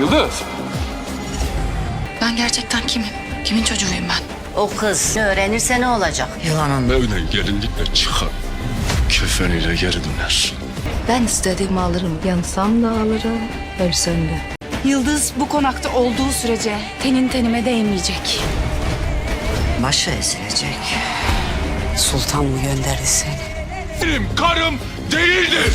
Yıldız. Ben gerçekten kimim? Kimin çocuğuyum ben? O kız öğrenirse ne olacak? Yılanın. Evden gelinlikle çıkar. Kefeniyle geri döner. Ben istediğimi alırım. Yansam da alırım, ölsem de. Yıldız bu konakta olduğu sürece tenin tenime değmeyecek. Başı ezilecek. Sultan mı gönderdi seni? Benim karım değildir.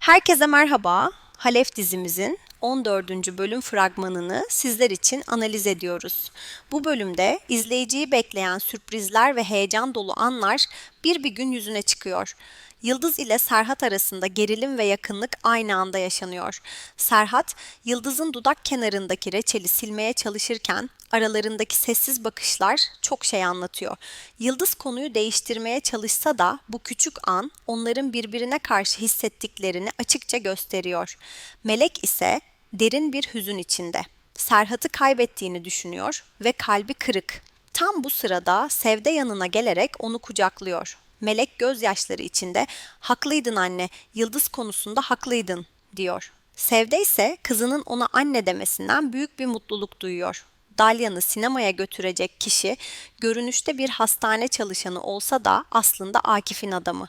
Herkese merhaba. Halef dizimizin 14. bölüm fragmanını sizler için analiz ediyoruz. Bu bölümde izleyiciyi bekleyen sürprizler ve heyecan dolu anlar bir bir gün yüzüne çıkıyor. Yıldız ile Serhat arasında gerilim ve yakınlık aynı anda yaşanıyor. Serhat, Yıldız'ın dudak kenarındaki reçeli silmeye çalışırken aralarındaki sessiz bakışlar çok şey anlatıyor. Yıldız konuyu değiştirmeye çalışsa da bu küçük an onların birbirine karşı hissettiklerini açıkça gösteriyor. Melek ise derin bir hüzün içinde. Serhat'ı kaybettiğini düşünüyor ve kalbi kırık. Tam bu sırada Sevde yanına gelerek onu kucaklıyor. Melek gözyaşları içinde "Haklıydın anne, Yıldız konusunda haklıydın." diyor. Sevde ise kızının ona anne demesinden büyük bir mutluluk duyuyor. Dalyan'ı sinemaya götürecek kişi görünüşte bir hastane çalışanı olsa da aslında Akif'in adamı.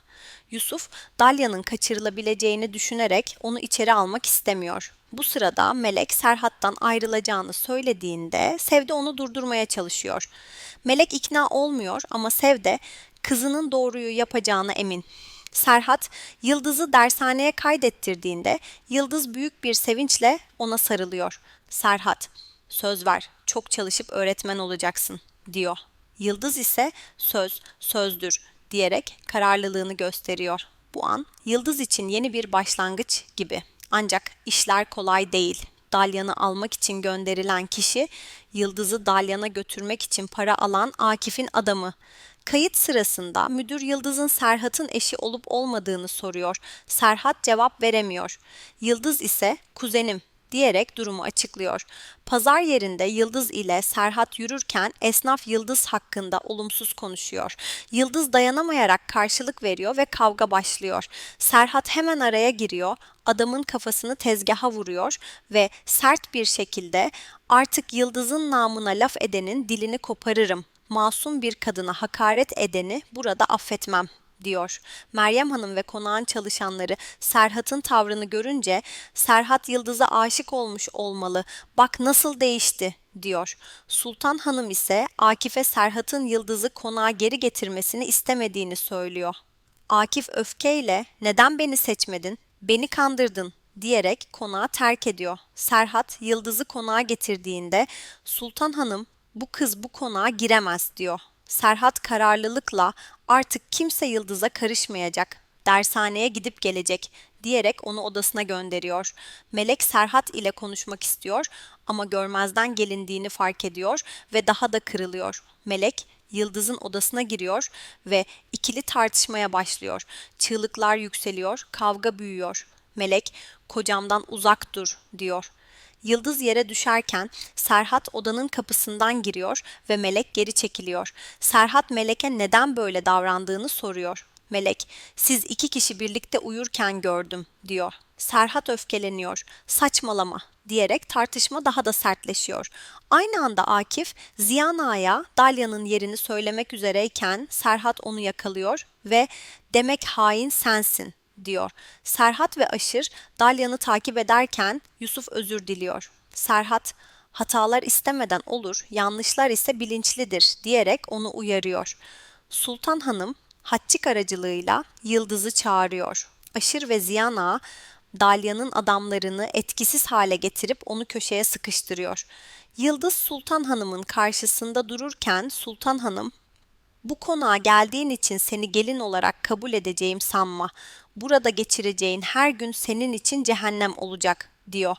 Yusuf, Dalya'nın kaçırılabileceğini düşünerek onu içeri almak istemiyor. Bu sırada Melek Serhat'tan ayrılacağını söylediğinde Sevde onu durdurmaya çalışıyor. Melek ikna olmuyor ama Sevde kızının doğruyu yapacağına emin. Serhat, Yıldız'ı dershaneye kaydettirdiğinde Yıldız büyük bir sevinçle ona sarılıyor. Serhat, söz ver, çok çalışıp öğretmen olacaksın, diyor. Yıldız ise söz, sözdür diyerek kararlılığını gösteriyor. Bu an Yıldız için yeni bir başlangıç gibi. Ancak işler kolay değil. Dalyan'ı almak için gönderilen kişi Yıldız'ı Dalyan'a götürmek için para alan Akif'in adamı. Kayıt sırasında müdür Yıldız'ın Serhat'ın eşi olup olmadığını soruyor. Serhat cevap veremiyor. Yıldız ise kuzenim diyerek durumu açıklıyor. Pazar yerinde Yıldız ile Serhat yürürken esnaf Yıldız hakkında olumsuz konuşuyor. Yıldız dayanamayarak karşılık veriyor ve kavga başlıyor. Serhat hemen araya giriyor, adamın kafasını tezgaha vuruyor ve sert bir şekilde artık Yıldız'ın namına laf edenin dilini koparırım. Masum bir kadına hakaret edeni burada affetmem diyor. Meryem Hanım ve konağın çalışanları Serhat'ın tavrını görünce Serhat Yıldız'a aşık olmuş olmalı. Bak nasıl değişti diyor. Sultan Hanım ise Akif'e Serhat'ın Yıldız'ı konağa geri getirmesini istemediğini söylüyor. Akif öfkeyle neden beni seçmedin? Beni kandırdın diyerek konağı terk ediyor. Serhat Yıldız'ı konağa getirdiğinde Sultan Hanım bu kız bu konağa giremez diyor. Serhat kararlılıkla artık kimse Yıldız'a karışmayacak, dershaneye gidip gelecek diyerek onu odasına gönderiyor. Melek Serhat ile konuşmak istiyor ama görmezden gelindiğini fark ediyor ve daha da kırılıyor. Melek Yıldız'ın odasına giriyor ve ikili tartışmaya başlıyor. Çığlıklar yükseliyor, kavga büyüyor. Melek, kocamdan uzak dur diyor. Yıldız yere düşerken Serhat odanın kapısından giriyor ve Melek geri çekiliyor. Serhat Melek'e neden böyle davrandığını soruyor. Melek, siz iki kişi birlikte uyurken gördüm diyor. Serhat öfkeleniyor. Saçmalama diyerek tartışma daha da sertleşiyor. Aynı anda Akif, Ziyan Ağa'ya Dalya'nın yerini söylemek üzereyken Serhat onu yakalıyor ve demek hain sensin diyor. Serhat ve Aşır Dalya'nı takip ederken Yusuf özür diliyor. Serhat hatalar istemeden olur, yanlışlar ise bilinçlidir diyerek onu uyarıyor. Sultan Hanım Hatçik aracılığıyla Yıldız'ı çağırıyor. Aşır ve Ziyan Ağa Dalya'nın adamlarını etkisiz hale getirip onu köşeye sıkıştırıyor. Yıldız Sultan Hanım'ın karşısında dururken Sultan Hanım bu konağa geldiğin için seni gelin olarak kabul edeceğim sanma. Burada geçireceğin her gün senin için cehennem olacak, diyor.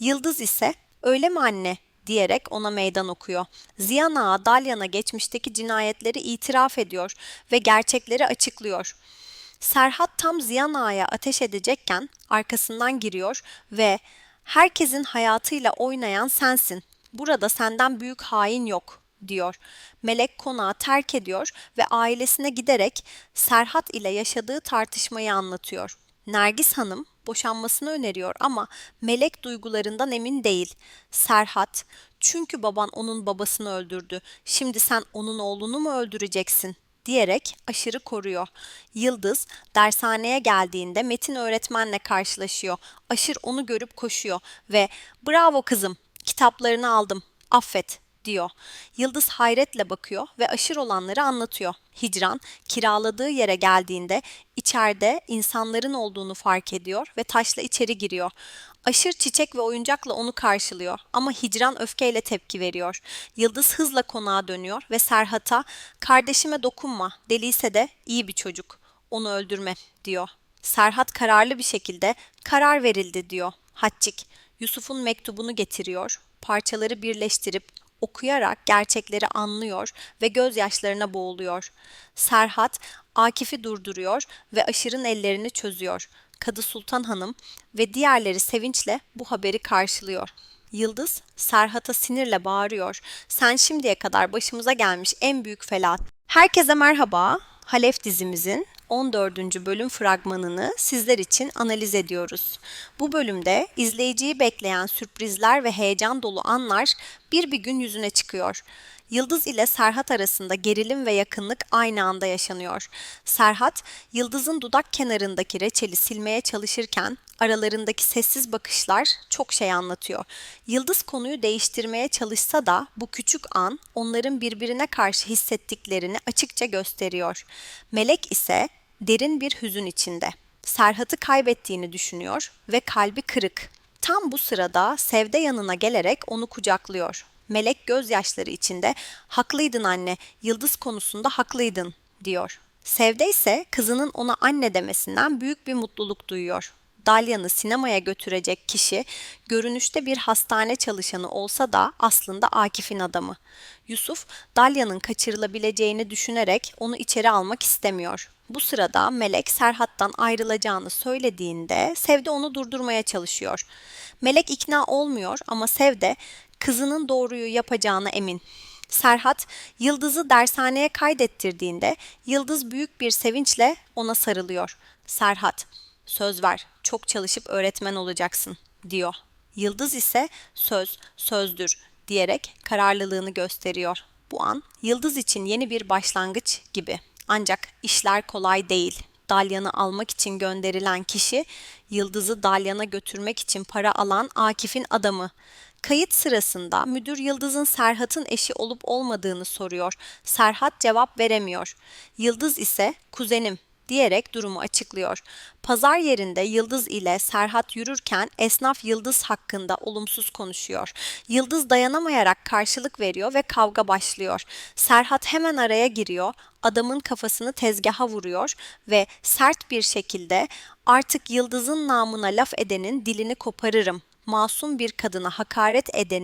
Yıldız ise, öyle mi anne, diyerek ona meydan okuyor. Ziyan Ağa Dalyan'a geçmişteki cinayetleri itiraf ediyor ve gerçekleri açıklıyor. Serhat tam Ziyan Ağa'ya ateş edecekken arkasından giriyor ve herkesin hayatıyla oynayan sensin. Burada senden büyük hain yok diyor. Melek konağı terk ediyor ve ailesine giderek Serhat ile yaşadığı tartışmayı anlatıyor. Nergis Hanım boşanmasını öneriyor ama Melek duygularından emin değil. Serhat, çünkü baban onun babasını öldürdü. Şimdi sen onun oğlunu mu öldüreceksin? diyerek aşırı koruyor. Yıldız dershaneye geldiğinde Metin öğretmenle karşılaşıyor. Aşır onu görüp koşuyor ve "Bravo kızım, kitaplarını aldım. Affet." Diyor. Yıldız hayretle bakıyor ve aşır olanları anlatıyor. Hicran kiraladığı yere geldiğinde içeride insanların olduğunu fark ediyor ve taşla içeri giriyor. Aşır çiçek ve oyuncakla onu karşılıyor ama Hicran öfkeyle tepki veriyor. Yıldız hızla konağa dönüyor ve Serhat'a "Kardeşime dokunma. Deliyse de iyi bir çocuk. Onu öldürme." diyor. Serhat kararlı bir şekilde "Karar verildi." diyor. Hatçik Yusuf'un mektubunu getiriyor. Parçaları birleştirip okuyarak gerçekleri anlıyor ve gözyaşlarına boğuluyor. Serhat Akif'i durduruyor ve Aşır'ın ellerini çözüyor. Kadı Sultan Hanım ve diğerleri sevinçle bu haberi karşılıyor. Yıldız Serhat'a sinirle bağırıyor. Sen şimdiye kadar başımıza gelmiş en büyük felat. Herkese merhaba. Halef dizimizin 14. bölüm fragmanını sizler için analiz ediyoruz. Bu bölümde izleyiciyi bekleyen sürprizler ve heyecan dolu anlar bir bir gün yüzüne çıkıyor. Yıldız ile Serhat arasında gerilim ve yakınlık aynı anda yaşanıyor. Serhat, Yıldız'ın dudak kenarındaki reçeli silmeye çalışırken aralarındaki sessiz bakışlar çok şey anlatıyor. Yıldız konuyu değiştirmeye çalışsa da bu küçük an onların birbirine karşı hissettiklerini açıkça gösteriyor. Melek ise derin bir hüzün içinde. Serhat'ı kaybettiğini düşünüyor ve kalbi kırık. Tam bu sırada Sevde yanına gelerek onu kucaklıyor. Melek gözyaşları içinde "Haklıydın anne, Yıldız konusunda haklıydın." diyor. Sevde ise kızının ona anne demesinden büyük bir mutluluk duyuyor. Dalyan'ı sinemaya götürecek kişi görünüşte bir hastane çalışanı olsa da aslında Akif'in adamı. Yusuf, Dalya'nın kaçırılabileceğini düşünerek onu içeri almak istemiyor. Bu sırada Melek Serhat'tan ayrılacağını söylediğinde Sevde onu durdurmaya çalışıyor. Melek ikna olmuyor ama Sevde kızının doğruyu yapacağına emin. Serhat, Yıldız'ı dershaneye kaydettirdiğinde Yıldız büyük bir sevinçle ona sarılıyor. Serhat, söz ver, çok çalışıp öğretmen olacaksın, diyor. Yıldız ise söz, sözdür diyerek kararlılığını gösteriyor. Bu an Yıldız için yeni bir başlangıç gibi. Ancak işler kolay değil. Dalyan'ı almak için gönderilen kişi Yıldız'ı Dalyan'a götürmek için para alan Akif'in adamı. Kayıt sırasında müdür Yıldız'ın Serhat'ın eşi olup olmadığını soruyor. Serhat cevap veremiyor. Yıldız ise kuzenim diyerek durumu açıklıyor. Pazar yerinde Yıldız ile Serhat yürürken esnaf Yıldız hakkında olumsuz konuşuyor. Yıldız dayanamayarak karşılık veriyor ve kavga başlıyor. Serhat hemen araya giriyor, adamın kafasını tezgaha vuruyor ve sert bir şekilde artık Yıldız'ın namına laf edenin dilini koparırım. Masum bir kadına hakaret edenin